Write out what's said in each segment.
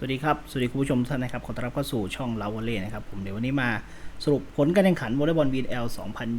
สวัสดีครับ สวัสดีคุณผู้ชมท่านนะครับ ขอต้อนรับเข้าสู่ช่องลาวเล่นะครับผมเดี๋ยววันนี้มาสรุปผลการแข่งขันวอลเลย์บอล VNL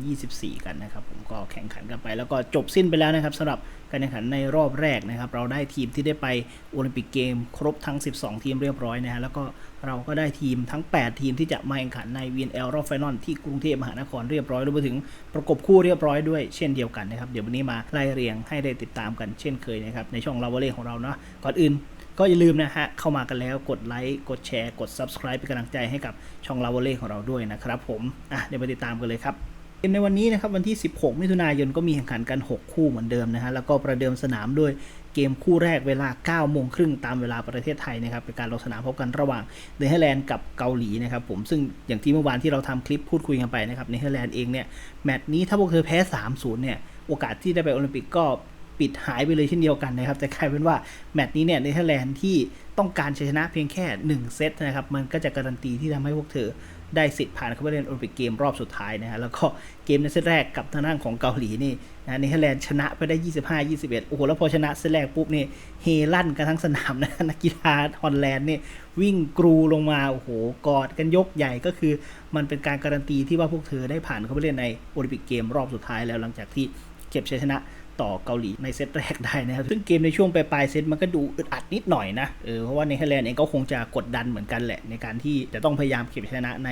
2024 กันนะครับ ผมก็แข่งขันกันไป แล้วก็จบสิ้นไปแล้วนะครับสำหรับการแข่งขันในรอบแรกนะครับ เราได้ทีมที่ได้ไปโอลิมปิกเกม ครบทั้ง 12 ทีมเรียบร้อยนะฮะแล้วก็เราก็ได้ทีมทั้ง 8 ทีมที่จะมาแข่งขันใน VNL รอบไฟนอลที่กรุงเทพมหานครเรียบร้อยรวมไปถึงประกบคู่เรียบร้อยด้วยเช่นเดียวกันนะครับเดี๋ยววันนี้มาไล่เรียงให้ได้ติดตามกันเช่นเคยนะครับในช่องลาวเล่ของเราเนาะก่อนอื่น ก็อย่าลืมนะฮะ เข้ามากันแล้วกดไลค์กดแชร์กด Subscribe เป็นกำลังใจให้กับช่องลาวเล่ของเราด้วยนะครับผมอะเดี๋ยวไปติดตามกันเลยครับเกมในวันนี้นะครับวันที่ 16 มิถุนายนก็มีแข่งขันกัน 6 คู่เหมือนเดิมนะฮะแล้วก็ประเดิมสนามด้วยเกมคู่แรกเวลา 9 โมงครึ่งตามเวลาประเทศไทยนะครับเป็นการลงสนามพบกันระหว่างเนเธอร์แลนด์กับเกาหลีนะครับผมซึ่งอย่างที่เมื่อวานที่เราทำคลิปพูดคุยกันไปนะครับเนเธอร์แลนด์เองเนี่ยแมตช์นี้ถ้าพวกเธอแพ้ 3-0 เนี่ยโอกาสที่ได้ไปโอลิมปิกก็ ปิดหายไปเลยเช่นเดียวกันนะครับ แต่กลายเป็นว่าแมตช์นี้เนี่ยเนเธอร์แลนด์ที่ต้องการชัยชนะเพียงแค่ 1 เซตนะครับ มันก็จะการันตีที่ทำให้พวกเธอได้สิทธิ์ผ่านเข้าไปเล่นโอลิมปิกเกมรอบสุดท้ายนะฮะแล้วก็เกมในเซตแรกกับทางด้านของเกาหลีนี่นะเนเธอร์แลนด์ชนะไปได้ 25 21 โอ้โห แล้วพอชนะเซตแรกปุ๊บนี่เฮลั่นกันทั้งสนามนะนักกีฬาฮอลแลนด์นี่วิ่งกรูลงมา โอ้โห กอดกันยกใหญ่ก็คือ มันเป็นการการันตีที่ว่าพวกเธอได้ผ่านเข้าไปเล่นในโอลิมปิกเกมรอบสุดท้ายแล้วหลังจากที่เก็บชัยชนะ ต่อเกาหลีในเซตแรกได้นะครับซึ่งเกมในช่วงปลายๆเซตมันก็ดูอึดอัดนิดหน่อยนะเออเพราะว่าเนเธอร์แลนด์เองก็คงจะกดดันเหมือนกันแหละ ในการที่จะต้องพยายามเก็บชนะใน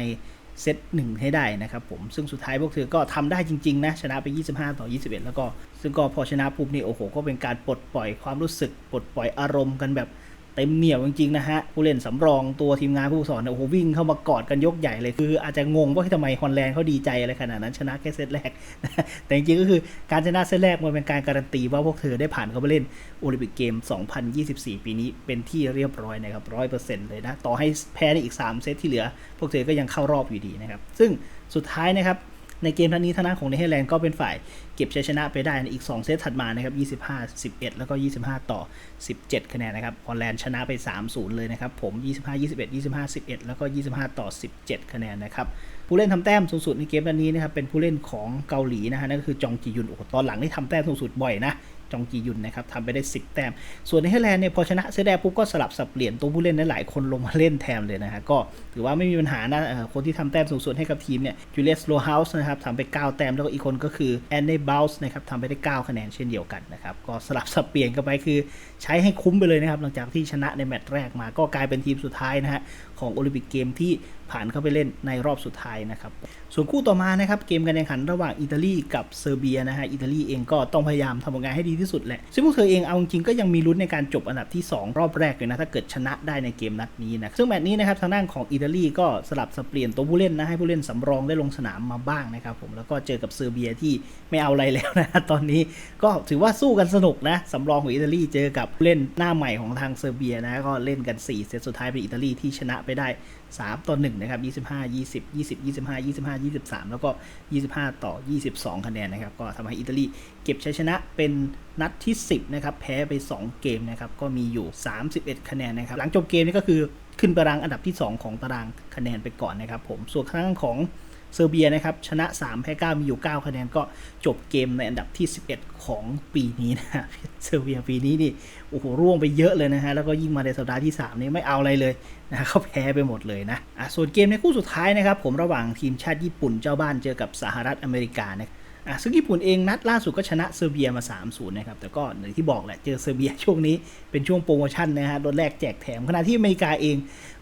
เซตหนึ่งให้ได้นะครับผมซึ่งสุดท้ายพวกเธอก็ทำได้จริง ๆ นะ ชนะไป 25 ต่อ 21 แล้วก็ ซึ่งก็พอชนะปุ๊บนี่โอ้โห ก็เป็นการปลดปล่อยความรู้สึก ปลดปล่อยอารมณ์กันแบบ เต็มเหนียวจริงๆนะฮะผู้เล่นสำรองตัวทีมงานผู้สอนเนี่ยโอ้โหวิ่งเข้ามากอดกันยกใหญ่เลยคืออาจจะงงว่าทำไมฮอลแลนด์เขาดีใจอะไรขนาดนั้นชนะแค่เซตแรก แต่จริงๆก็คือการชนะเซตแรกมันเป็นการการันตีว่าพวกเธอได้ผ่านเข้าไปเล่นโอลิมปิกเกม 2024 ปีนี้เป็นที่เรียบร้อยนะครับร้อยเปอร์เซ็นต์เลยนะต่อให้แพ้ในอีก 3 เซตที่เหลือ พวกเธอก็ยังเข้ารอบอยู่ดีนะครับซึ่งสุดท้ายนะครับในเกมทั้งนี้ทางด้านของเนเธอร์แลนด์ก็เป็นฝ่าย เก็บชัยชนะไปได้ในอีก 2 เซตถัดมานะครับ 25 11 แล้วก็ 25 ต่อ 17 คะแนนนะครับฮอลแลนด์ชนะไป 3-0 เลยนะครับ ผม 25 21 25 11 แล้วก็ 25 ต่อ 17 คะแนนนะครับผู้เล่นทำแต้มสูงสุดในเกมนันนี้นะครับเป็นผู้เล่นของเกาหลีนะฮะนั่นก็คือจองจียุนโอ้โหตอนหลังนี่ทำแต้มสูงสุดบ่อยนะจองจียุนนะครับทำไปได้ 10 แต้ม ส่วนเนเธอร์แลนด์เนี่ยพอชนะเซตแรกปุ๊บก็สลับสับเปลี่ยนตัวผู้เล่นได้หลายคนลงมาเล่นแทนเลยนะฮะก็ถือว่าไม่มีปัญหานะคนที่ทำแต้มสูงสุดให้กับทีมเนี่ยจูเลียสโลเฮาส์นะครับทำไป 9 แต้มแล้วก็อีกคนก็คือแอนเน่บาส์นะครับทำไปได้ 9 คะแนนเช่นเดียวกันนะครับ ก็สลับสับเปลี่ยนกันไปคือใช้ให้คุ้มไปเลยนะครับ หลังจากที่ชนะในแมตช์แรกมาก็กลายเป็นทีมสุดท้ายนะฮะของโอลิมปิกเกมที่ ผ่านเข้าไปเล่นในรอบสุดท้ายนะครับ ส่วนคู่ต่อมานะครับเกมการแข่งขันระหว่างอิตาลีกับเซอร์เบียนะฮะอิตาลีเองก็ต้องพยายามทำผลงานให้ดีที่สุดแหละซึ่งพวกเธอเองเอาจริงก็ยังมีลุ้นในการจบอันดับที่ 2 รอบแรกเลยนะถ้าเกิดชนะได้ในเกมนัดนี้นะซึ่งแมตช์นี้นะครับทางด้านของอิตาลีก็สลับสเปลี่ยนตัวผู้เล่นนะให้ผู้เล่นสำรองได้ลงสนามมาบ้างนะครับผมแล้วก็เจอกับเซอร์เบียที่ไม่เอาอะไรแล้วนะตอนนี้ก็ถือว่าสู้กันสนุกนะสำรองของอิตาลีเจอกับเล่นหน้าใหม่ของทางเซอร์เบียนะก็เล่นกัน 4 เซตสุดท้ายเป็นอิตาลีที่ชนะไปได้3 ต่อ 1 นะครับ 25 20 20 25 25 23 แล้วก็ 25 ต่อ 22 คะแนนนะครับ ก็ทำให้อิตาลีเก็บชัยชนะเป็นนัดที่ 10 นะครับ แพ้ไป 2 เกมนะครับ ก็มีอยู่ 31 คะแนนนะครับ หลังจบเกมนี้ก็คือขึ้นตารางอันดับที่ 2 ของตารางคะแนนไปก่อนนะครับผม ส่วนข้างของ เซอร์เบียนะครับชนะ 3 แพ้ 9 มีอยู่ 9 คะแนนก็จบเกมในอันดับที่ 11 ของปีนี้นะเซอร์เบียปีนี้นี่โอ้โหร่วงไปเยอะเลยนะฮะแล้วก็ยิ่งมาในสัปดาห์ที่ 3 นี่ไม่เอาอะไรเลยนะเขาแพ้ไปหมดเลยนะอะส่วนเกมในคู่สุดท้ายนะครับผมระหว่างทีมชาติญี่ปุ่นเจ้าบ้านเจอกับสหรัฐอเมริกานะ อะซึ่งญี่ปุ่นเองนัดล่าสุดก็ชนะเซอร์เบียมา 3-0 นะครับ แต่ก็อย่างที่บอกแหละเจอเซอร์เบียช่วงนี้เป็นช่วงโปรโมชั่นนะฮะลดแรกแจกแถม ขณะที่อเมริกาเอง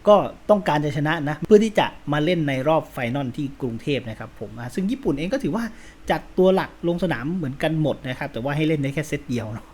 ก็ต้องการจะชนะนะ เพื่อที่จะมาเล่นในรอบไฟนอลที่กรุงเทพนะครับผมอะซึ่งญี่ปุ่นเองก็ถือว่าจัดตัวหลักลงสนามเหมือนกันหมดนะครับแต่ว่าให้เล่นได้แค่เซตเดียวเนาะ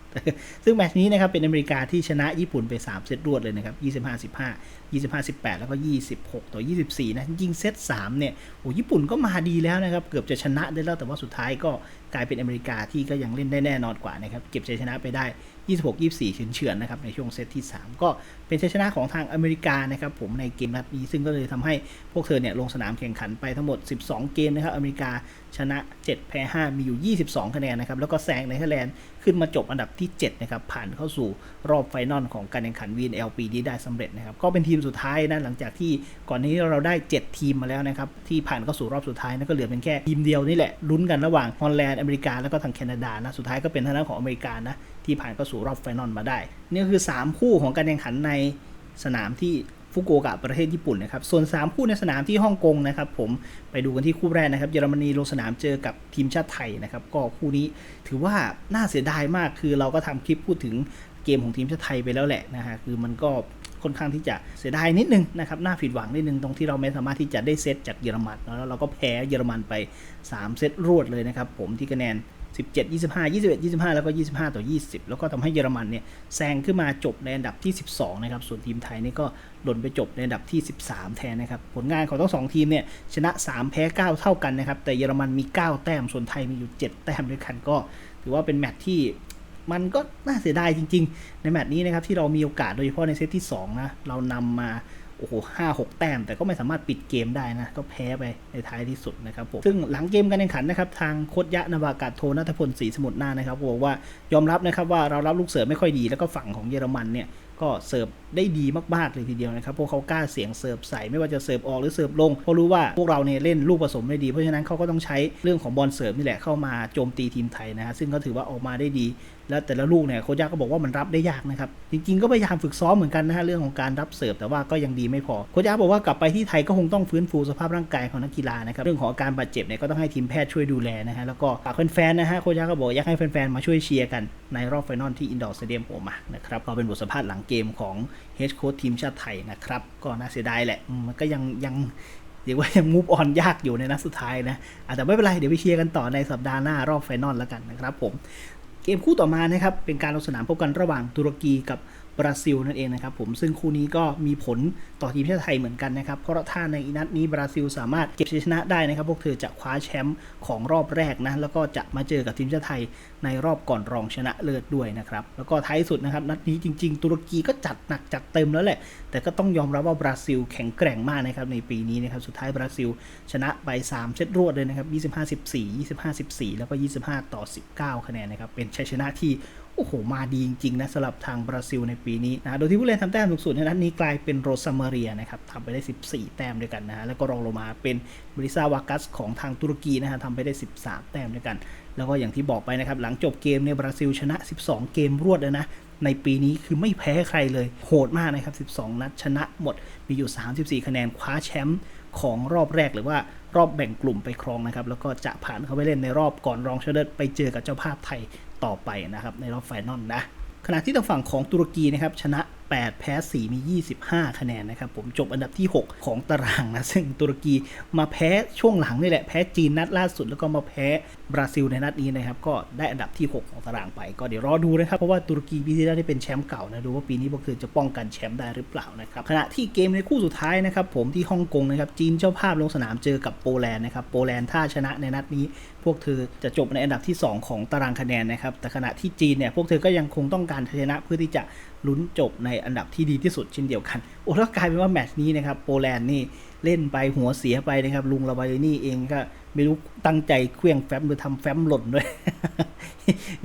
ซึ่งแมตช์นี้นะครับเป็นอเมริกาที่ชนะญี่ปุ่นไป3เซตรวดเลยนะครับ25 15 25 18 แล้วก็ 26 ต่อ 24 นะ ยิงเซต3เนี่ยโอ้ญี่ปุ่นก็มาดีแล้วนะครับ เกือบจะชนะได้แล้วแต่ว่าสุดท้ายก็ กลายเป็นอเมริกาที่ก็ยังเล่นได้แน่นอนกว่านะครับเก็บชัยชนะไปได้ 26 24เฉือนๆนะครับในช่วงเซตที่ 3 ก็เป็นชัยชนะของทางอเมริกานะครับผมในเกมนัดนี้ซึ่งก็เลยทำให้พวกเธอเนี่ยลงสนามแข่งขันไปทั้งหมด 12 เกมนะครับอเมริกาชนะ 7 แพ้ 5 มีอยู่ 22 คะแนนนะครับแล้วก็แซงเนเธอร์แลนด์ขึ้นมาจบอันดับที่ 7 นะครับ ผ่านเข้าสู่รอบไฟนอลของการแข่งขัน VNL ปีนี้ได้สำเร็จนะครับ ก็เป็นทีมสุดท้ายนะหลังจากที่ก่อนนี้เราได้ 7 ทีมมาแล้วนะครับที่ผ่านเข้าสู่รอบสุดท้ายนั่นก็เหลือเป็นแค่ทีมเดียวนี่แหละลุ้นกันระหว่างฮอลแลนด์อเมริกาแล้วก็ทางแคนาดานะ สุดท้ายก็เป็นทางด้านของอเมริกานะ ที่ผ่านเข้าสู่รอบไฟนอลมาได้ นี่คือ 3 คู่ของการแข่งขันในสนามที่ฟุกุโอกะประเทศญี่ปุ่นนะครับ ส่วน 3 คู่ในสนามที่ฮ่องกงนะครับ ผมไปดูกันที่คู่แรกนะครับ เยอรมนีลงสนามเจอกับทีมชาติไทยนะครับ ก็คู่นี้ถือว่าน่าเสียดายมากคือเราก็ทำคลิปพูดถึง เกมของทีมชาติไทยไปแล้วแหละนะฮะคือมันก็ค่อนข้างที่จะเสียดายนิดนึงนะครับน่าผิดหวังนิดนึงตรงที่เราไม่สามารถที่จะได้เซตจากเยอรมันแล้วเราก็แพ้เยอรมันไป 3 เซตรวดเลยนะครับผมที่คะแนน 17 25 21 25 แล้วก็ 25 ต่อ 20 แล้วก็ทำให้เยอรมันเนี่ยแซงขึ้นมาจบในอันดับที่ 12 นะครับ ส่วนทีมไทยนี่ก็หล่นไปจบในอันดับที่ 13 แทนนะครับ ผลงานของทั้งสองทีมเนี่ยชนะ 3 แพ้ 9 เท่ากันนะครับ แต่เยอรมันมี 9 แต้ม ส่วนไทยมีอยู่ 7 แต้มด้วยกันก็ ถือว่าเป็นแมตช์ที่ มันก็น่าเสียดายจริง ๆ ในแมตช์นี้นะครับที่เรามีโอกาสโดยเฉพาะในเซตที่ 2 นะ เรานำมาโอ้โหห้าหกแต้ม แต่ก็ไม่สามารถปิดเกมได้นะ ก็แพ้ไปในท้ายที่สุดนะครับผม ซึ่งหลังเกมการแข่งขันนะครับ ทางโคดยะนาวากาศโทนัทพลศรีสมุทรนานะครับบอกว่ายอมรับนะครับว่าเรารับลูกเสือไม่ค่อยดี แล้วก็ฝั่งของเยอรมันเนี่ย ก็เสิร์ฟได้ดีมากๆเลยทีเดียวนะครับ พวกเขากล้าเสียงเสิร์ฟใส่ไม่ว่าจะเสิร์ฟออกหรือเสิร์ฟลงเพราะรู้ว่าพวกเราเนี่ยเล่นลูกผสมได้ดี เพราะฉะนั้นเขาก็ต้องใช้เรื่องของบอลเสิร์ฟนี่แหละเข้ามาโจมตีทีมไทยนะฮะซึ่งก็ถือว่าออกมาได้ดี แล้วแต่ละลูกเนี่ยโค้ชยะก็บอกว่ามันรับได้ยากนะครับจริงๆก็พยายามฝึกซ้อมเหมือนกันนะฮะเรื่องของการรับเสิร์ฟแต่ว่าก็ยังดีไม่พอโค้ชยะบอกว่ากลับไปที่ไทยก็คงต้องฟื้นฟูสภาพร่างกายของนักกีฬานะครับเรื่องของอาการบาดเจ็บเนี่ยก็ต้องให้ทีมแพทย์ช่วยดูแลนะฮะแล้วก็ฝากแฟนๆนะฮะโค้ชยะก็บอกอยากให้แฟนๆมาช่วยเชียร์กันในรอบไฟนอลที่อินดอร์สเตเดียมโอมานะครับก็เป็นบทสัมภาษณ์หลังเกมของเฮดโค้ชทีมชาติไทยนะครับ ก็น่าเสียดายแหละ มันก็ยังยังเรียกว่ายังมูฟออนยากอยู่ในนัดสุดท้ายนะอะแต่ไม่เป็นไร เดี๋ยวไปเชียร์กันต่อในสัปดาห์หน้ารอบไฟนอลแล้วกันนะครับผม เกมคู่ต่อมานะครับ เป็นการลงสนามพบกันระหว่างตุรกีกับ บราซิลนั่นเองนะครับผมซึ่งคู่นี้ก็มีผลต่อทีมชาติไทยเหมือนกันนะครับ เพราะถ้าในนัดนี้บราซิลสามารถเก็บชัยชนะได้นะครับ พวกเธอจะคว้าแชมป์ของรอบแรกนะ แล้วก็จะมาเจอกับทีมชาติไทยในรอบก่อนรองชนะเลิศด้วยนะครับ แล้วก็ท้ายสุดนะครับนัดนี้จริง ๆ ตุรกีก็จัดหนักจัดเต็มแล้วแหละ แต่ก็ต้องยอมรับว่าบราซิลแข็งแกร่งมากนะครับในปีนี้นะครับสุดท้ายบราซิลชนะไป 3 เซตรวดเลยนะครับ25 14 25 14 แล้วก็ 25 ต่อ 19 คะแนนนะครับเป็นชัยชนะที่ โอ้โห มาดีจริง ๆ นะสำหรับทางบราซิลในปีนี้นะ โดยที่ผู้เล่นทำแต้มสูงสุดในนัดนี้กลายเป็นโรซามาเรียนะครับทำไปได้ 14 แต้มด้วยกันนะฮะ แล้วก็รองลงมาเป็นบริซาวากัสของทางตุรกีนะฮะทำไปได้ 13 แต้มด้วยกัน แล้วก็อย่างที่บอกไปนะครับ หลังจบเกมเนี่ยบราซิลชนะ 12 เกมรวดเลยนะ ในปีนี้คือไม่แพ้ใครเลย โหดมากนะครับ 12 นัดชนะหมด มีอยู่ 34 คะแนน คว้าแชมป์ของรอบแรกหรือว่ารอบแบ่งกลุ่มไปครองนะครับ แล้วก็จะผ่านเข้าไปเล่นในรอบก่อนรองชนะเลิศไปเจอกับเจ้าภาพไทย ต่อไปนะครับในรอบไฟนอลนะขณะที่ทางฝั่งของตุรกีนะครับชนะ 8 แพ้ 4 มี 25 คะแนนนะครับผมจบอันดับที่ 6 ของตารางนะ ซึ่งตุรกีมาแพ้ช่วงหลังนี่แหละ แพ้จีนนัดล่าสุดแล้วก็มาแพ้บราซิลในนัดนี้นะครับ ก็ได้อันดับที่ 6 ของตารางไป ก็เดี๋ยวรอดูนะครับ เพราะว่าตุรกีปีที่แล้วได้เป็นแชมป์เก่านะดูว่าปีนี้พวกเธอจะป้องกันแชมป์ได้หรือเปล่านะครับขณะที่เกมในคู่สุดท้ายนะครับผมที่ฮ่องกงนะครับจีนเจ้าภาพลงสนามเจอกับโปแลนด์นะครับโปแลนด์ถ้าชนะในนัดนี้ พวกเธอจะจบในอันดับที่ 2 ของตารางคะแนนนะครับแต่ขณะที่จีนเนี่ยพวกเธอก็ยังคงต้องการชัยชนะเพื่อที่จะ ลุ้นจบในอันดับที่ดีที่สุดเช่นเดียวกัน โอ้แล้วกลายเป็นว่าแมตช์นี้นะครับโปแลนด์นี่เล่นไปหัวเสียไปนะครับลุงลาบายนี่เองก็ไม่รู้ตั้งใจเคลื่องแฟ้มหรือทำแฟ้มหล่นด้วย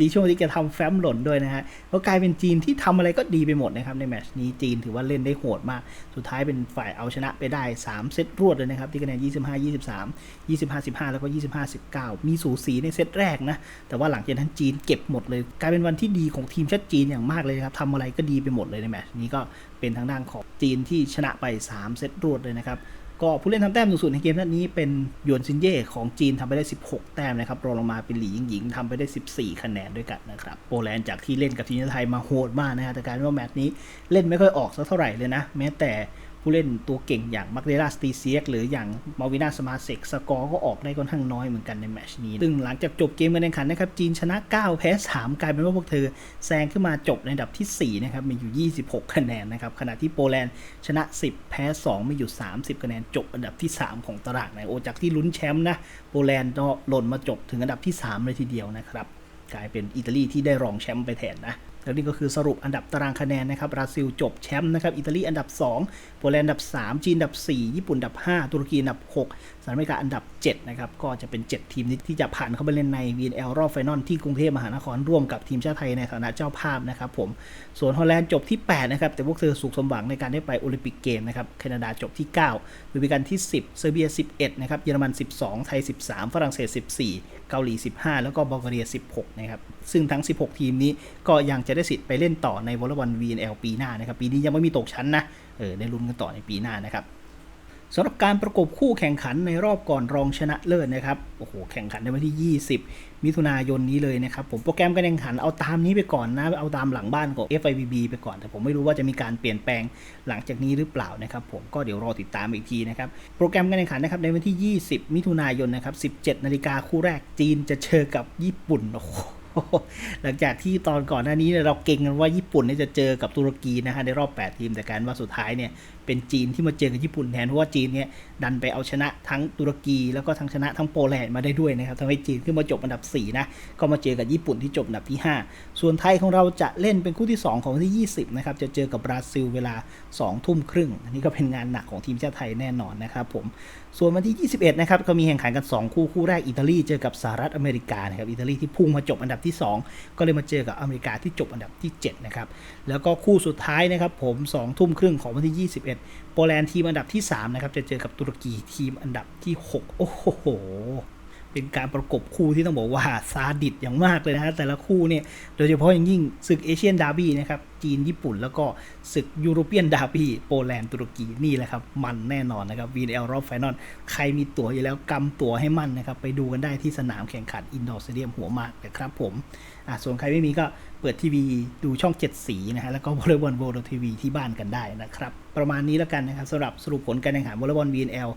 มีช่วงที่แกทำแฟ้มหล่นด้วยนะฮะก็กลายเป็นจีนที่ทำอะไรก็ดีไปหมดนะครับในแมตช์นี้จีนถือว่าเล่นได้โหดมาก สุดท้ายเป็นฝ่ายเอาชนะไปได้ 3 เซตรวดเลยนะครับที่คะแนน 25 23 25 15 แล้วก็ 25 19 มีสูสีในเซตแรกนะ แต่ว่าหลังจากนั้นจีนเก็บหมดเลย กลายเป็นวันที่ดีของทีมชาติจีนอย่างมากเลยนะครับทำอะไรก็ดีไปหมดเลยในแมตช์นี้ก็เป็นทางด้านของจีนที่ชนะไป 3 เซตรวดเลยนะครับ ก็ผู้เล่นทำแต้มสูงสุดในเกมนัดนี้เป็นหยวนซินเย่ของจีนทำไปได้ 16 แต้มนะครับรองลงมาเป็นหลีหญิงหญิงทำไปได้ 14 คะแนนด้วยกันนะครับโปแลนด์จากที่เล่นกับทีมชาติไทยมาโหดมากนะครับแต่การว่าแมตช์นี้เล่นไม่ค่อยออกสักเท่าไหร่เลยนะ แม้แต่ ผู้เล่นตัวเก่งอย่างมักเดลาสตีเซียกหรืออย่างมาวินาสมาเซกสกอร์ก็ออกได้ค่อนข้างน้อยเหมือนกันในแมชนี้ ซึ่งหลังจากจบเกมการแข่งขันนะครับจีนชนะ 9 แพ้ 3 กลายเป็นว่าพวกเธอแซงขึ้นมาจบในอันดับทีสี่ 4 นะครับมีอยู่ 26 คะแนนนะครับขณะที่โปแลนด์ชนะ 10 แพ้ 2 มีอยู่ 30 คะแนนจบอันดับที่ 3 ของตารางนะโอจากที่ลุ้นแชมป์นะโปแลนด์ก็หล่นมาจบถึงอันดับที่ 3 เลยทีเดียวนะครับกลายเป็นอิตาลีที่ได้รองแชมป์ไปแทนนะ แล้วนี่ก็คือสรุปอันดับตารางคะแนนนะครับบราซิลจบแชมป์นะครับอิตาลีอันดับ 2 โปแลนด์อันดับ 3 จีนอันดับ 4 ญี่ปุ่นอันดับ 5 ตุรกีอันดับ 6สหรัฐอเมริกาอันดับ 7 นะครับ ก็จะเป็น 7 ทีมนี้ที่จะผ่านเข้าไปเล่นใน VNL รอบไฟนอลที่กรุงเทพมหานครร่วมกับทีมชาติไทยในฐานะเจ้าภาพนะครับผมส่วนฮอลแลนด์จบที่ 8 นะครับ แต่พวกเธอสุขสมหวังในการได้ไปโอลิมปิกเกมนะครับแคนาดาจบที่9เบริกันที่ 10 เซอร์เบีย 11 นะครับ เยอรมัน 12 ไทย 13 ฝรั่งเศส 14 เกาหลี 15 แล้วก็บัลแกเรีย 16 นะครับ ซึ่งทั้ง 16 ทีมนี้ก็ยังจะได้สิทธิ์ไปเล่นต่อในวอลเลย์บอล VNL ปีหน้านะครับ ปีนี้ยังไม่มีตกชั้นนะ เออได้ลุ้นกันต่อในปีหน้านะครับสำหรับการประกบคู่แข่งขันในรอบก่อนรองชนะเลิศนะครับ โอ้โห แข่งขันในวันที่ 20 มิถุนายนนี้เลยนะครับ ผมโปรแกรมการแข่งขันเอาตามนี้ไปก่อนนะ เอาตามหลังบ้านของ FIVB ไปก่อน แต่ผมไม่รู้ว่าจะมีการเปลี่ยนแปลงหลังจากนี้หรือเปล่านะครับ ผมก็เดี๋ยวรอติดตามอีกทีนะครับ โปรแกรมการแข่งขันนะครับในวันที่ 20 มิถุนายนนะครับ 17 นาฬิกาคู่แรกจีนจะเจอกับญี่ปุ่น โอ้โห หลังจากที่ตอนก่อนหน้านี้เราเก่งกันว่าญี่ปุ่นเนี่ยจะเจอกับตุรกีนะฮะในรอบ 8 ทีมแต่การว่าสุดท้ายเนี่ย เป็นจีนที่มาเจอกับญี่ปุ่นแทนเพราะว่าจีนเนี่ยดันไปเอาชนะทั้งตุรกีแล้วก็ทั้งชนะทั้งโปแลนด์มาได้ด้วยนะครับทำให้จีนขึ้นมาจบอันดับ4นะก็มาเจอกับญี่ปุ่นที่จบอันดับที่ 5 ส่วนไทยของเราจะเล่นเป็นคู่ที่ 2 ของวันที่ 20นะครับจะเจอกับบราซิลเวลา2ทุ่มครึ่งอันนี้ก็เป็นงานหนักของทีมชาติไทยแน่นอนนะครับผมส่วนวันที่ 21 นะครับ ก็มีแข่งขันกัน 2 คู่ คู่แรกอิตาลีเจอกับสหรัฐอเมริกานะครับ อิตาลีที่พุ่งมาจบอันดับที่ 2 ก็เลยมาเจอกับอเมริกาที่จบอันดับที่ 7 นะครับ แล้วก็คู่สุดท้ายนะครับผม 2 ทุ่มครึ่งของวันที่ 21โปแลนด์ทีมอันดับที่ 3 นะครับ จะเจอกับตุรกีทีมอันดับที่ 6 โอ้โห เป็นการประกบคู่ที่ต้องบอกว่าซาดิสอย่างมากเลยนะฮะแต่ละคู่เนี่ย โดยเฉพาะอย่างยิ่งศึกเอเชียนดาร์บี้นะครับ จีน ญี่ปุ่น แล้วก็ศึกยูโรเปียนดาร์บี้โปแลนด์ตุรกีนี่แหละครับ มันแน่นอนนะครับ VNL รอบไฟนอลใครมีตั๋วอยู่แล้วกำตั๋วให้มั่นนะครับ ไปดูกันได้ที่สนามแข่งขันอินดอร์สเตเดียมหัวมากนะครับผมอะส่วนใครไม่มีก็เปิดทีวีดูช่อง 7 สีนะฮะแล้วก็วอลเลย์บอลโวลทีวีที่บ้านกันได้นะครับ ประมาณนี้แล้วกันนะครับสำหรับสรุปผลการแข่งขันวอลเลย์บอล VNL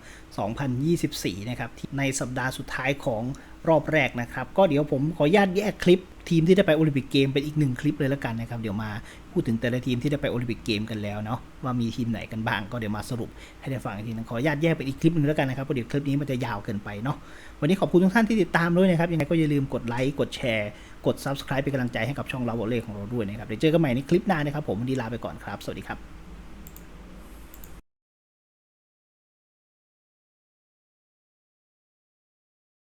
2024 นะครับที่ในสัปดาห์สุดท้ายของ รอบแรกนะครับ ก็เดี๋ยวผมขออนุญาตแยกคลิปทีมที่ได้ไปโอลิมปิกเกมเป็นอีกหนึ่งคลิปเลยแล้วกันนะครับ เดี๋ยวมาพูดถึงแต่ละทีมที่ได้ไปโอลิมปิกเกมกันแล้วเนาะว่ามีทีมไหนกันบ้างก็เดี๋ยวมาสรุปให้ได้ฟังอีกทีนึงขออนุญาตแยกเป็นอีกคลิปหนึงแล้วกันนะครับเพราะเดี๋ยวคลิปนี้มันจะยาวเกินไปเนาะวันนี้ขอบคุณทุกท่านที่ติดตามด้วยนะครับยังไงก็อย่าลืมกดไลค์กดแชร์กด subscribe เป็นกำลังใจให้กับช่องเราวอลเล่ของเราด้วยนะครับเดี๋ยวเจอกันใหม่ในคลิปหน้านะครับผมวันนี้ลาไปก่อนครับสวัสดีครับ